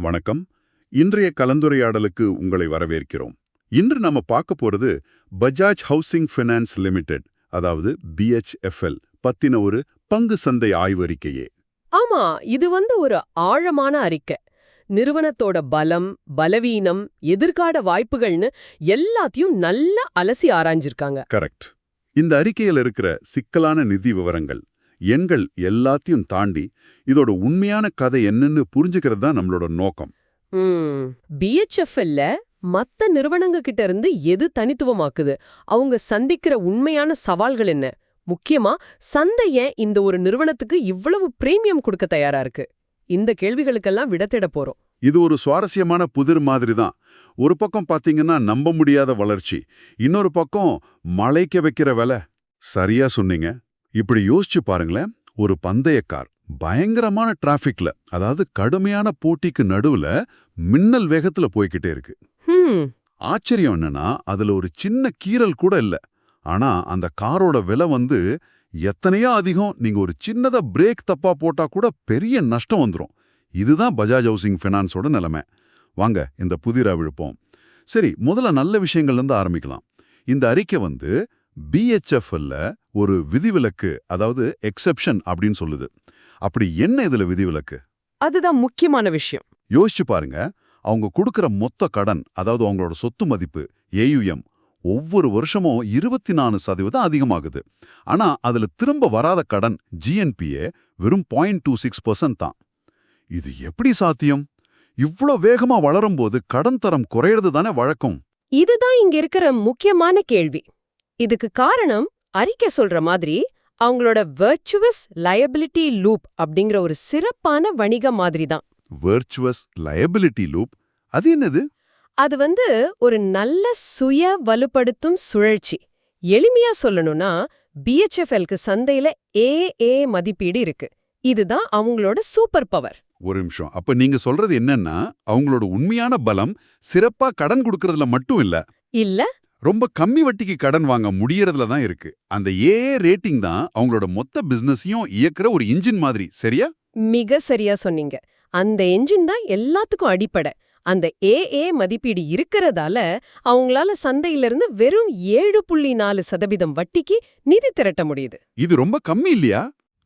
வணக்கம். இன்றைய கலந்துரையாடலுக்கு உங்களை வரவேற்கிறோம். இன்று நம்ம பார்க்க போறது பஜாஜ் ஹவுசிங் ஃபைனான்ஸ் லிமிடெட் அதாவது பிஹெச்எஃப்எல் பத்தின ஒரு பங்கு சந்தை ஆய்வறிக்கையே ஆமா இது வந்து ஒரு ஆழமான அறிக்கை. நிறுவனத்தோட பலம் பலவீனம் எதிர்கால வாய்ப்புகள்னு எல்லாத்தையும் நல்லா அலசி ஆராய்ஞ்சிருக்காங்க. கரெக்ட். இந்த அறிக்கையில் இருக்கிற சிக்கலான நிதி விவரங்கள் எண்கள் எல்லாத்தையும் தாண்டி இதோட உண்மையான கதை என்னன்னு புரிஞ்சுக்கிறது தான் நம்மளோட நோக்கம். பிஹெச்எஃப்எல்ல மத்த நிறுவனங்க கிட்ட இருந்து எது தனித்துவமாக்குது? அவங்க சந்திக்கிற உண்மையான சவால்கள் என்ன? முக்கியமா சந்தை ஏன் இந்த ஒரு நிறுவனத்துக்கு இவ்வளவு பிரீமியம் கொடுக்க தயாரா இருக்கு? இந்த கேள்விகளுக்கெல்லாம் விட தேட போறோம். இது ஒரு சுவாரஸ்யமான புதிர் மாதிரி தான். ஒரு பக்கம் பாத்தீங்கன்னா நம்ப முடியாத வளர்ச்சி இன்னொரு பக்கம் மலைக்க வைக்கிற விலை. சரியா சொன்னீங்க. இப்படி யோசிச்சு பாருங்களேன் ஒரு பந்தய கார் பயங்கரமான டிராஃபிக்ல அதாவது கடுமையான போட்டிக்கு நடுவுல மின்னல் வேகத்துல போய்கிட்டே இருக்கு. ஆச்சரியம் என்னன்னா அதுல ஒரு சின்ன கீறல் கூட இல்ல. ஆனா அந்த காரோட விலை வந்து எத்தனையோ அதிகம். நீங்க ஒரு சின்னதா பிரேக் தப்பா போட்டா கூட பெரிய நஷ்டம் வந்துரும். இதுதான் பஜாஜ் ஹவுசிங் ஃபைனான்ஸோட நிலைமை. வாங்க இந்த புதிரா விழுப்போம். சரி முதல்ல நல்ல விஷயங்கள்ல இருந்து ஆரம்பிக்கலாம். இந்த அறிக்கை வந்து பிஹெச்எஃப்எல்ல ஒரு விதிவிலக்கு அதாவது எக்ஸெப்ஷன் அப்படின்னு சொல்லுது. அப்படி என்ன இதுல விதிவிலக்கு? அதுதான் முக்கியமான விஷயம். யோசிச்சு பாருங்க. அவங்க கொடுக்கிற மொத்த கடன் அதாவது அவங்களோட சொத்து மதிப்பு ஏயுஎம் ஒவ்வொரு வருஷமும் இருபத்தி நாலு சதவீதம் அதிகமாகுது. ஆனா அதுல திரும்ப வராத கடன் ஜிஎன்பிஏ வெறும் பாயிண்ட் டூ சிக்ஸ் தான். இது எப்படி சாத்தியம்? இவ்ளோ வேகமா வளரும்போது கடன் தரம் குறையிறது தானே வழக்கம்? இதுதான் இங்க இருக்கிற முக்கியமான கேள்வி. இதுக்கு காரணம் அறிக்கை சொல்ற மாதிரி அவங்களோட வெர்ச்சுவஸ் லயபிலிட்டி லூப் அப்படிங்கிற ஒரு சிறப்பான வணிக மாதிரி தான். வெர்ச்சுவஸ் லயபிலிட்டி லூப் அது என்னது? அது வந்து ஒரு நல்ல சுய வலுப்படுத்தும் சுழற்சி. எளிமையா சொல்லணும்னா பிஹெச்எஃப்எல்க்கு சந்தையில ஏஏ மதிப்பீடு இருக்கு. இதுதான் அவங்களோட சூப்பர் பவர் ஒரு நிமிஷம். அப்ப நீங்க சொல்றது என்னன்னா அவங்களோட உண்மையான பலம் சிறப்பா கடன் கொடுக்கறதுல மட்டும் இல்ல. இல்ல. ரொம்ப கம்மி வட்டிக்கு கடன் வாங்க முடியறதுல தான் இருக்கு. அந்த ஏஏ ரேட்டிங் தான் அவங்களோட மொத்த பிசினஸையும் இயக்குற ஒரு இன்ஜின் மாதிரி. சரியா? மிக சரியா சொன்னீங்க. அந்த என்ஜின் தான் எல்லாத்துக்கும் அடிப்படை. அந்த ஏஏ மதிப்பீடு இருக்கிறதால அவங்களால சந்தையிலிருந்து வெறும் ஏழு புள்ளி நாலு சதவீதம் வட்டிக்கு நிதி திரட்ட முடியுது. இது ரொம்ப கம்மி இல்லையா?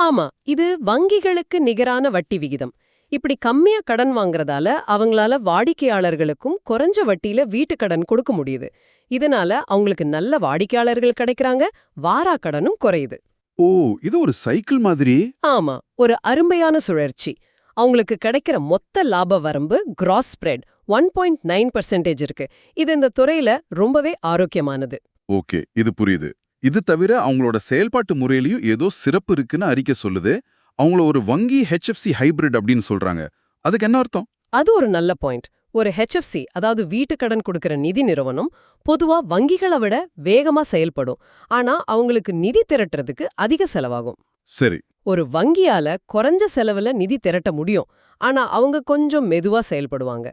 ஆமா இது வங்கிகளுக்கு நிகரான வட்டி விகிதம். இப்படி கம்மியா கடன் வாங்குறதால அவங்களால வாடிக்கையாளர்களுக்கும் குறைஞ்ச வட்டியில வீட்டு கடன் கொடுக்க முடியுது. இதனால அவங்களுக்கு நல்ல வாடிக்கையாளர்கள் கிடைக்கறாங்க வாரா கடனும் குறையுது. ஓ இது ஒரு சைக்கிள் மாதிரி? ஆமா ஒரு அருமையான சுழற்சி. அவங்களுக்கு கிடைக்கிற மொத்த லாப வரம்பு gross spread one point nine percentage இருக்கு. இது இந்த துறையில ரொம்பவே ஆரோக்கியமானது. ஓகே இது புரியுது. இது தவிர அவங்களோட செயல்பாட்டு முறையிலயும் ஏதோ சிறப்பு இருக்குன்னு அறிக்கை சொல்லுது. அவங்கள ஒரு வங்கி ஹெச்எஃப்சி ஹைபிரிட் அப்படின்னு சொல்றாங்க. அதுக்கு என்ன அர்த்தம்? அது ஒரு நல்ல பாயிண்ட் ஒரு ஹெச்எஃப்சி அதாவது வீட்டு கடன் கொடுக்கிற நிதி நிறுவனம் பொதுவா வங்கிகளை விட வேகமா செயல்படும். ஆனா அவங்களுக்கு நிதி திரட்டுறதுக்கு அதிக செலவாகும். சரி. ஒரு வங்கியால குறைஞ்ச செலவுல நிதி திரட்ட முடியும். ஆனா அவங்க கொஞ்சம் மெதுவா செயல்படுவாங்க.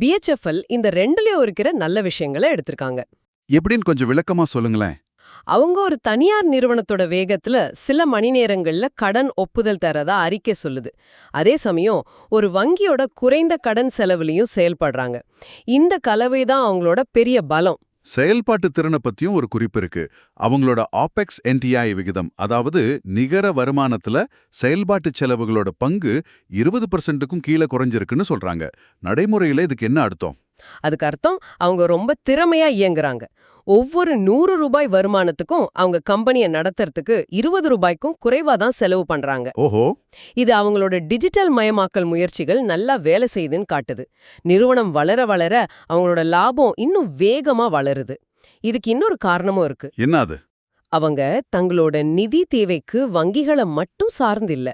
பிஹெச்எஃப்எல் இந்த ரெண்டுலயும் இருக்கிற நல்ல விஷயங்களை எடுத்திருக்காங்க. எப்படின்னு கொஞ்சம் விளக்கமா சொல்லுங்களேன். அவங்க ஒரு தனியார் நிறுவனத்தோட வேகத்துல சில மணி நேரங்கள்ல கடன் ஒப்புதல் தரதா அறிக்கை சொல்லுது. அதே சமயம் ஒரு வங்கியோட குறைந்த கடன் செலவுலயும் செயல்படுறாங்க. இந்த கலவை தான் அவங்களோட பெரிய பலம். செயல்பாட்டு திறனை பத்தியும் ஒரு குறிப்பு இருக்கு. அவங்களோட ஆபெக்ஸ் என்டிஐ விகிதம் அதாவது நிகர வருமானத்துல செயல்பாட்டு செலவுகளோட பங்கு இருபது பர்சன்ட்டுக்கும் கீழே குறைஞ்சிருக்குன்னு சொல்றாங்க. நடைமுறையில இதுக்கு என்ன அர்த்தம்? அதுக்கு அர்த்தம் அவங்க ரொம்ப திறமையா இயங்குறாங்க. ஒவ்வொரு நூறு ரூபாய் வருமானத்துக்கும் அவங்க கம்பெனியை நடத்துறதுக்கு இருபது ரூபாய்க்கும் குறைவா தான் செலவு பண்றாங்க. ஓஹோ. இது அவங்களோட டிஜிட்டல் மயமாக்கல் முயற்சிகள் நல்லா வேலை செய்யுதுன்னு காட்டுது. நிறுவனம் வளர வளர அவங்களோட லாபம் இன்னும் வேகமா வளருது. இதுக்கு இன்னொரு காரணமும் இருக்கு. என்ன அது? அவங்க தங்களோட நிதி தேவைக்கு வங்கிகளை மட்டும் சார்ந்தில்ல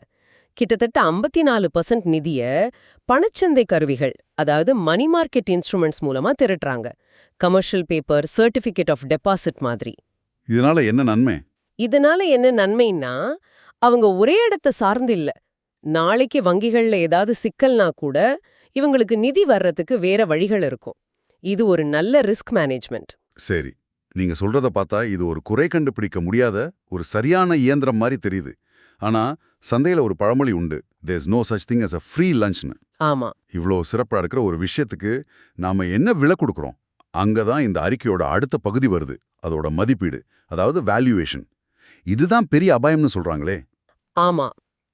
கிட்டத்தட்ட ஐம்பத்தி நாலு பர்சன்ட் நிதிய பணச்சந்தை கருவிகள் அதாவது மணி மார்க்கெட் இன்ஸ்ட்ருமெண்ட்ஸ் மூலமா திரட்டுறாங்க. Commercial paper certificate of deposit மாதிரி. இதனால என்ன நன்மை? இதனால என்ன நன்மைன்னா அவங்க ஒரே இடத்த சார்ந்து இல்ல. நாளைக்கு வங்கிகள்ல ஏதாவது சிக்கல்னா கூட இவங்களுக்கு நிதி வர்றதுக்கு வேற வழிகள் இருக்கும். இது ஒரு நல்ல ரிஸ்க் மேனேஜ்மெண்ட் சரி. நீங்க சொல்றத பார்த்தா இது ஒரு குறை கண்டுபிடிக்க முடியாத ஒரு சரியான இயந்திரம் மாதிரி தெரியுது. ஆனா சந்தையில ஒரு பழமொழி உண்டு. There is no such thing as a free லஞ்ச்னு ஆமா. இவ்வளோ சிறப்பாக இருக்கிற ஒரு விஷயத்துக்கு நாம என்ன விலை கொடுக்குறோம்? அங்கே தான் இந்த அறிக்கையோட அடுத்த பகுதி வருது. அதோட மதிப்பீடு அதாவது வேல்யூவேஷன் இதுதான் பெரிய அபாயம்னு சொல்றாங்களே. ஆமா.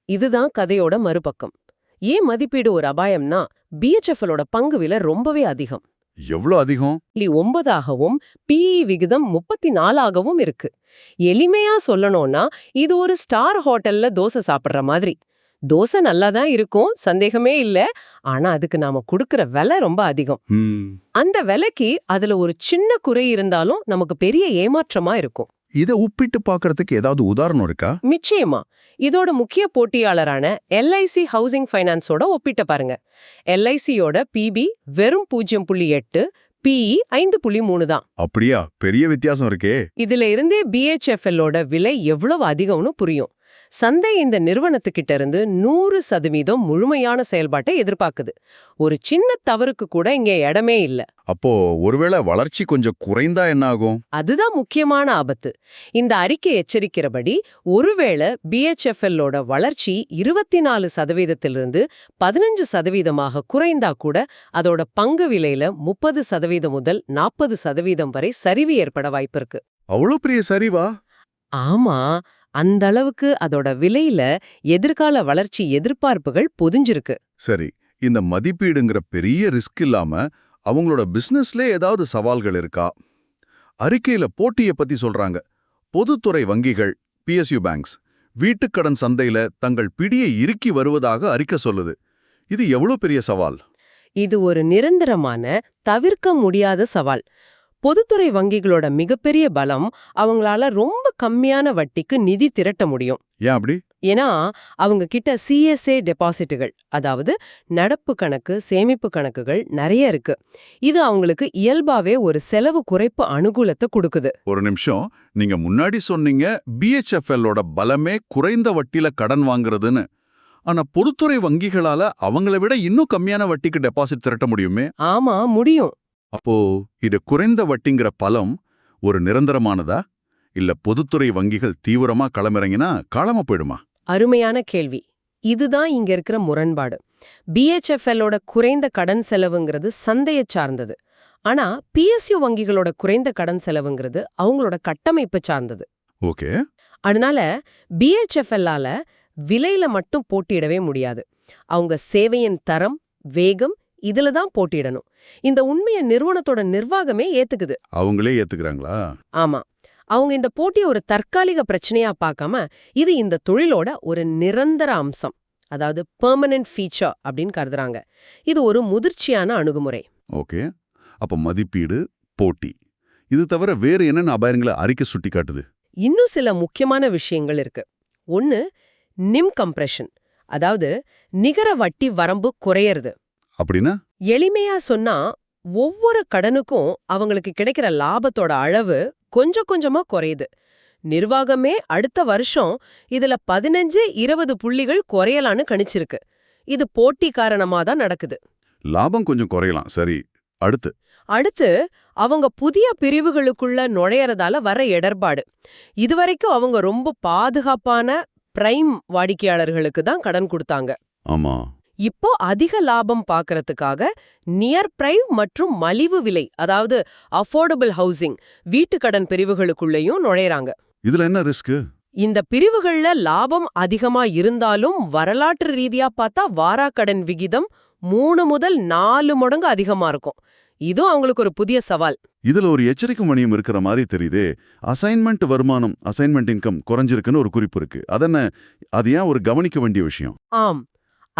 இதுதான் கதையோட மறுபக்கம். ஏன் மதிப்பீடு ஒரு அபாயம்னா பிஹெச்எஃப்எலோட பங்கு விலை ரொம்பவே அதிகம். எவ்வளோ அதிகம்? ஒன்பதாகவும் பிஇ விகிதம் முப்பத்தி நாலாகவும் இருக்கு. எளிமையா சொல்லணும்னா இது ஒரு ஸ்டார் ஹோட்டல்ல தோசை சாப்பிடுற மாதிரி. தோசை நல்லா தான் இருக்கும் சந்தேகமே இல்ல. ஆனா அதுக்கு நாம கொடுக்கற விலை ரொம்ப அதிகம். அந்த விலைக்கு அதுல ஒரு சின்ன குறை இருந்தாலும் நமக்கு பெரிய ஏமாற்றமா இருக்கும். இதை ஒப்பிட்டு பார்க்கறதுக்கு ஏதாவது உதாரணம் இருக்கா? நிச்சயமா. இதோட முக்கிய போட்டியாளரான எல்ஐசி ஹவுசிங் ஃபைனான்ஸோட ஒப்பிட்ட பாருங்க. எல்ஐசியோட பிபி வெறும் பூஜ்ஜியம் புள்ளி எட்டு பிஇ ஐந்து புள்ளி மூணு தான். அப்படியா? பெரிய வித்தியாசம் இருக்கே. இதுல இருந்தே பிஹெச்எஃப்எல்லோட விலை எவ்வளவு அதிகம்னு புரியும். சந்தை இந்த நிறுவனத்துக்கிட்ட இருந்து நூறு சதவீதம் முழுமையான செயல்பாட்டை எதிர்பார்க்குது. ஒரு சின்ன தவறுக்கு கூட இங்க இடமே இல்ல. அப்போ ஒருவேளை வளர்ச்சி கொஞ்சம் குறைந்தா என்ன ஆகும் அதுதான் முக்கியமான ஆபத்து. இந்த அறிக்கை எச்சரிக்கிறபடி ஒருவேளை பிஹெச்எஃப்எல்லோட வளர்ச்சி இருபத்தி நாலு சதவீதத்திலிருந்து பதினஞ்சு சதவீதமாக குறைந்தா கூட அதோட பங்கு விலையில முப்பது சதவீதம் முதல் நாற்பது சதவீதம் வரை சரிவு ஏற்பட வாய்ப்பிருக்கு. அவ்வளோ பெரிய சரிவா? ஆமா. அந்த அளவுக்கு அதோட விலையில எதிர்கால வளர்ச்சி எதிர்பார்ப்புகள் பொதிஞ்சிருக்கு. சரி இந்த மதிப்பீடுங்கிற பெரிய ரிஸ்க் இல்லாம அவங்களோட பிசினஸ்ல ஏதாவது சவால்கள் இருக்கா? அறிக்கையில போட்டியை பத்தி சொல்றாங்க. பொதுத்துறை வங்கிகள் பிஎஸ்யூ பேங்க்ஸ் வீட்டுக்கடன் சந்தையில தங்கள் பிடியை இறுக்கி வருவதாக அறிக்கை சொல்லுது. இது எவ்வளவு பெரிய சவால்? இது ஒரு நிரந்தரமான தவிர்க்க முடியாத சவால். பொதுத்துறை வங்கிகளோட மிகப்பெரிய பலம் அவங்களால ரொம்ப கம்மியான வட்டிக்கு நிதி திரட்ட முடியும். ஏன் அப்படி? ஏன்னா அவங்க கிட்ட சிஎஸ்ஏ டெபாசிட்டுகள் அதாவது நடப்பு கணக்கு சேமிப்பு கணக்குகள் நிறைய இருக்கு. இது அவங்களுக்கு இயல்பாவே ஒரு செலவு குறைப்பு அனுகூலத்தை கொடுக்குது. ஒரு நிமிஷம். நீங்க முன்னாடி சொன்னீங்க பிஹெச்எஃப்எல்லோட பலமே குறைந்த வட்டியில கடன் வாங்குறதுன்னு. ஆனா பொதுத்துறை வங்கிகளால அவங்கள விட இன்னும் கம்மியான வட்டிக்கு டெபாசிட் திரட்ட முடியுமே? ஆமா முடியும். அப்போ இது குறைந்த வட்டிங்கிற பலம் ஒரு நிரந்தரமானதா? இல்ல பொதுத்துறை வங்கிகள் தீவிரமா களமிறங்கினா காணாம போயிடுமா? அருமையான கேள்வி. இதுதான் இங்க இருக்கிற முரண்பாடு. பிஹெச்எஃப்எல்லோட குறைந்த கடன் செலவுங்கிறது சந்தையை சார்ந்தது. ஆனா பிஎஸ்யூ வங்கிகளோட குறைந்த கடன் செலவுங்கிறது அவங்களோட கட்டமைப்பு சார்ந்தது. ஓகே. அதனால பிஹெச்எஃப்எல்லால விலையில மட்டும் போட்டியிடவே முடியாது. அவங்க சேவையின் தரம் வேகம் இதுல தான் போட்டியிடணும். இந்த உண்மையை நிறுவனத்தோட நிர்வாகமே ஏத்துக்குது. அவங்களே ஏத்துக்கிறாங்களா? ஆமா. அவங்க இந்த போட்டியை ஒரு தற்காலிக பிரச்சனையா பார்க்காம இது இந்த தொழிலோட ஒரு நிரந்தர அம்சம். அதாவது பெர்மனன்ட் ஃபீச்சர் அப்படின்னு கருதுறாங்க. இது ஒரு முதிர்ச்சியான அணுகுமுறை. ஓகே. அப்ப மதிப்பீடு போட்டி. இது தவிர வேறு என்னென்ன அபாயங்களை அறிக்கை சுட்டி காட்டுது? இன்னும் சில முக்கியமான விஷயங்கள் இருக்கு. ஒன்னு நிம் கம்ப்ரெஷன் அதாவது நிகர வட்டி வரம்பு குறையறது. அப்படின்னா? எளிமையா சொன்னா ஒவ்வொரு கடனுக்கும் அவங்களுக்கு கிடைக்கிற லாபத்தோட அளவு கொஞ்சம் கொஞ்சமா குறையுது. நிர்வாகமே அடுத்த வருஷம் இதுல பதினஞ்சு இருபது புள்ளிகள் குறையலான்னு கணிச்சிருக்கு. இது போட்டி காரணமா தான் நடக்குது. லாபம் கொஞ்சம் குறையலாம். சரி அடுத்து. அடுத்து அவங்க புதிய பிரிவுகளுக்குள்ள நுழையறதால வர இடர்பாடு. இதுவரைக்கும் அவங்க ரொம்ப பாதுகாப்பான பிரைம் வாடிக்கையாளர்களுக்கு தான் கடன் கொடுத்தாங்க. ஆமா. இப்போ அதிக லாபம் பார்க்கறதுக்காக நியர் பிரைம் மற்றும் மலிவு விலை அதாவது அஃபோர்டபுள் ஹவுசிங் வீட்டுக்கடன் பிரிவுகளுக்குள்ளேயும் நுழையறாங்க. இதுல என்ன ரிஸ்க்? இந்த பிரிவுகள்ல லாபம் அதிகமா இருந்தாலும் வரலாற்று ரீதியா பார்த்தா வாராக்கடன் விகிதம் மூணு முதல் நாலு மடங்கு அதிகமா இருக்கும். இதுவும் அவங்களுக்கு ஒரு புதிய சவால். இதுல ஒரு எச்சரிக்கை மணியம் இருக்கிற மாதிரி தெரியுதே. அசைன்மெண்ட் வருமானம் அசைன்மெண்ட் இன்கம் குறைஞ்சிருக்குன்னு ஒரு குறிப்பு இருக்கு. அதென்ன அது ஏன் ஒரு கவனிக்க வேண்டிய விஷயம்? ஆம்.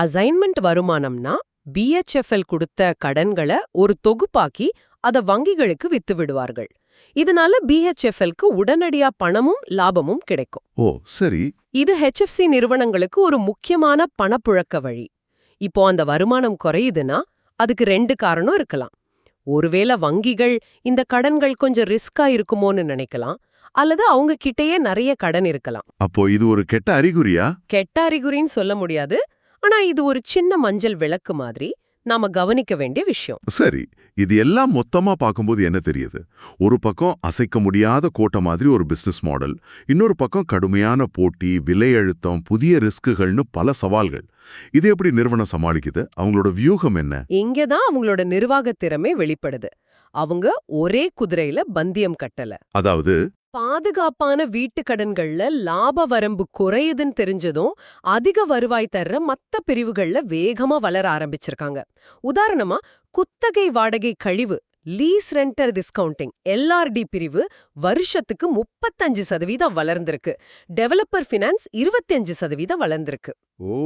அசைன்மெண்ட் வருமானம்னா பிஎச்எஃப்எல் கொடுத்த கடன்களை ஒரு தொகுப்பாக்கி அத வங்கிகளுக்கு வித்து விடுவார்கள். இதனால பிஹெச்எஃப்எல்க்கு உடனடியா பணமும் லாபமும் கிடைக்கும். ஓ சரி. இது ஹெச்எஃப்சி நிறுவனங்களுக்கு ஒரு முக்கியமான பணப்புழக்க வழி. இப்போ அந்த வருமானம் குறையுதுன்னா அதுக்கு ரெண்டு காரணம் இருக்கலாம். ஒருவேளை வங்கிகள் இந்த கடன்கள் கொஞ்சம் ரிஸ்கா இருக்குமோன்னு நினைக்கலாம். அல்லது அவங்க கிட்டயே நிறைய கடன் இருக்கலாம். அப்போ இது ஒரு கெட்ட அறிகுறியா? கெட்ட அறிகுறின்னு சொல்ல முடியாது. ஆனா இது ஒரு சின்ன மஞ்சள் விளக்கு மாதிரி நாம கவனிக்க வேண்டிய விஷயம். சரி இது எல்லாம் மொத்தமா பார்க்கும்போது என்ன தெரியுது? ஒரு பக்கம் அசைக்க முடியாத கோட்டை மாதிரி ஒரு பிசினஸ் மாடல் இன்னொரு பக்கம் கடுமையான போட்டி விலை அழுத்தம் புதிய ரிஸ்குகள்னு பல சவால்கள். இது எப்படி நிறுவனம் சமாளிக்குது? அவங்களோட வியூகம் என்ன? இங்கதான் அவங்களோட நிர்வாகத் திறமை வெளிப்படுது. அவங்க ஒரே குதிரையில பந்தியம் கட்டல. அதாவது பாதுகாப்பான வீட்டு கடன்கள்ல லாப வரம்பு குறையுதுன்னு தெரிஞ்சதும் அதிக வருவாய் தர்ற மத்த பிரிவுகள்ல வேகமா வளர ஆரம்பிச்சிருக்காங்க. உதாரணமா குத்தகை வாடகை கழிவு லீஸ் ரெண்டர் டிஸ்கவுண்டிங் எல்ஆர்டி பிரிவு வருஷத்துக்கு முப்பத்தஞ்சு சதவீதம் வளர்ந்திருக்கு. டெவலப்பர் ஃபினான்ஸ் இருபத்தஞ்சு சதவீதம் வளர்ந்திருக்கு. ஓ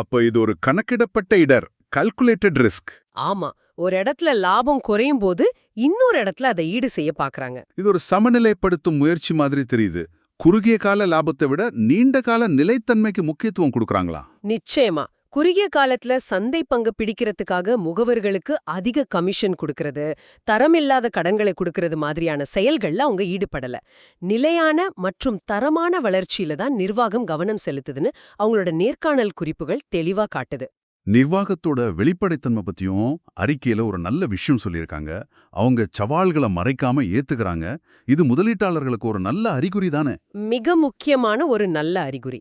அப்ப இது ஒரு கணக்கிடப்பட்ட இடர் கால்குலேட்டட் ரிஸ்க் ஆமா. ஒரு இடத்துல லாபம் குறையும் போது இன்னொரு இடத்துல அதை ஈடு செய்ய பாக்குறாங்க. இது ஒரு சமநிலைப்படுத்தும் முயற்சி மாதிரி தெரியுது. குறுகிய கால லாபத்தை விட நீண்ட கால நிலைத்தன்மைக்கு முக்கியத்துவம் கொடுக்கறாங்களா? நிச்சயமா. குறுகிய காலத்துல சந்தை பங்கு பிடிக்கிறதுக்காக முகவர்களுக்கு அதிக கமிஷன் கொடுக்கறது. தரமில்லாத கடன்களை கொடுக்கறது மாதிரியான செயல்கள்ல அவங்க ஈடுபடல. நிலையான மற்றும் தரமான வளர்ச்சியில தான் நிர்வாகம் கவனம் செலுத்துதுன்னு அவங்களோட நேர்காணல் குறிப்புகள் தெளிவா காட்டுது. நிர்வாகத்தோட வெளிப்படைத்தன்மை பத்தியும் அறிக்கையில ஒரு நல்ல விஷயம் சொல்லியிருக்காங்க. அவங்க சவால்களை மறைக்காம ஏத்துக்கறாங்க. இது முதலீட்டாளர்களுக்கு ஒரு நல்ல அறிகுறி தானே? மிக முக்கியமான ஒரு நல்ல அறிகுறி.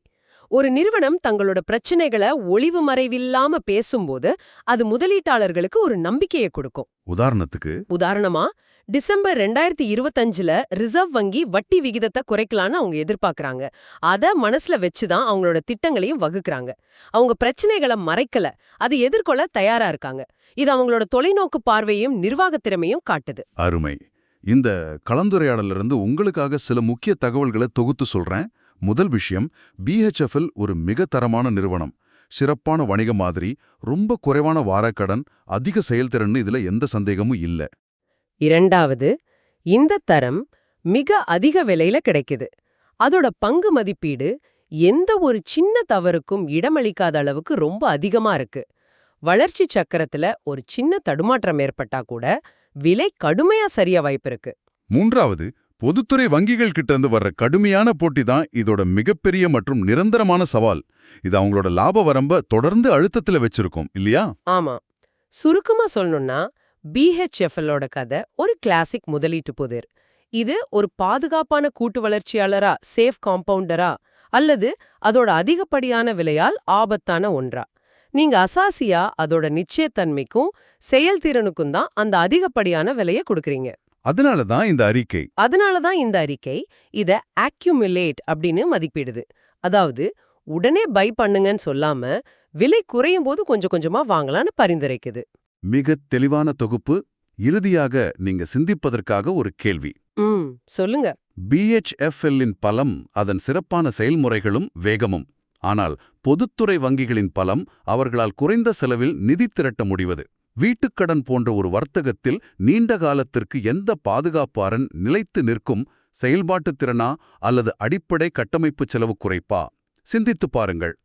ஒரு நிறுவனம் தங்களோட பிரச்சனைகளை ஒளிவு மறைவில்லாம பேசும்போது அது முதலீட்டாளர்களுக்கு ஒரு நம்பிக்கையை கொடுக்கும். உதாரணத்துக்கு உதாரணமா டிசம்பர் ரெண்டாயிரத்தி இருபத்தஞ்சுல ரிசர்வ் வங்கி வட்டி விகிதத்தை குறைக்கலான்னு அவங்க எதிர்பார்க்கறாங்க. அத மனசுல வச்சுதான் அவங்களோட திட்டங்களையும் வகுக்கறாங்க. அவங்க பிரச்சனைகளை மறைக்கல அதை எதிர்கொள்ள தயாரா இருக்காங்க. இது அவங்களோட தொலைநோக்கு பார்வையும் நிர்வாகத் திறமையும் காட்டுது. அருமை. இந்த கலந்துரையாடல்ல இருந்து உங்களுக்காக சில முக்கிய தகவல்களை தொகுத்து சொல்றேன். முதல் விஷயம் பிஹெச்எஃப்எல் ஒரு மிக தரமான நிறுவனம். சிறப்பான வணிக மாதிரி ரொம்ப குறைவான வாரக்கடன் அதிக செயல்திறன் இதுல எந்த சந்தேகமும் இல்ல. இரண்டாவது இந்த தரம் மிக அதிக விலையில கிடைக்குது. அதோட பங்கு மதிப்பீடு எந்த ஒரு சின்ன தவறுக்கும் இடமளிக்காத அளவுக்கு ரொம்ப அதிகமா இருக்கு. வளர்ச்சி சக்கரத்துல ஒரு சின்ன தடுமாற்றம் ஏற்பட்டா கூட விலை கடுமையா சரிய வாய்ப்பிருக்கு மூன்றாவது பொதுத்துறை வங்கிகள் கிட்ட இருந்து வர்ற கடுமையான போட்டி தான் இதோட மிகப்பெரிய மற்றும் நிரந்தரமான சவால். இது அவங்களோட லாப வரம்ப தொடர்ந்து அழுத்தத்துல வச்சிருக்கும் இல்லையா? ஆமா. சுருக்கமா சொல்லணும்னா பிஹெச்எஃப்எல்லோட கதை ஒரு கிளாசிக் முதலீட்டு புதிர். இது ஒரு பாதுகாப்பான கூட்டு வளர்ச்சியாளரா சேஃப் காம்பவுண்டரா அல்லது அதோட அதிகப்படியான விலையால் ஆபத்தான ஒன்றா. நீங்க அசாசியா அதோட நிச்சயத்தன்மைக்கும் செயல்திறனுக்கும் தான் அந்த அதிகப்படியான விலையை கொடுக்கறீங்க. அதனால தான் இந்த அறிக்கை. அதனால தான் இந்த அறிக்கை இத அக்யூமுலேட் அப்படின்னு மதிப்பிடுது. அதாவது உடனே பை பண்ணுங்கன்னு சொல்லாம விலை குறையும் போது கொஞ்சம் கொஞ்சமா வாங்கலாம்னு பரிந்துரைக்குது. மிக தெளிவான தொகுப்பு. இறுதியாக நீங்க சிந்திப்பதற்காக ஒரு கேள்வி. ம் சொல்லுங்க. பிஹெச்எஃப்எல்லின் பலம் அதன் சிறப்பான செயல்முறைகளும் வேகமும். ஆனால் பொதுத்துறை வங்கிகளின் பலம் அவர்களால் குறைந்த செலவில் நிதி திரட்ட முடிவது. வீட்டுக்கடன் போன்ற ஒரு வர்த்தகத்தில் நீண்ட காலத்திற்கு எந்த பாதுகாப்பாரன் நிலைத்து நிற்கும் செயல்பாட்டுத் திறனா அல்லது அடிப்படை கட்டமைப்பு செலவு குறைப்பா? சிந்தித்துப் பாருங்கள்.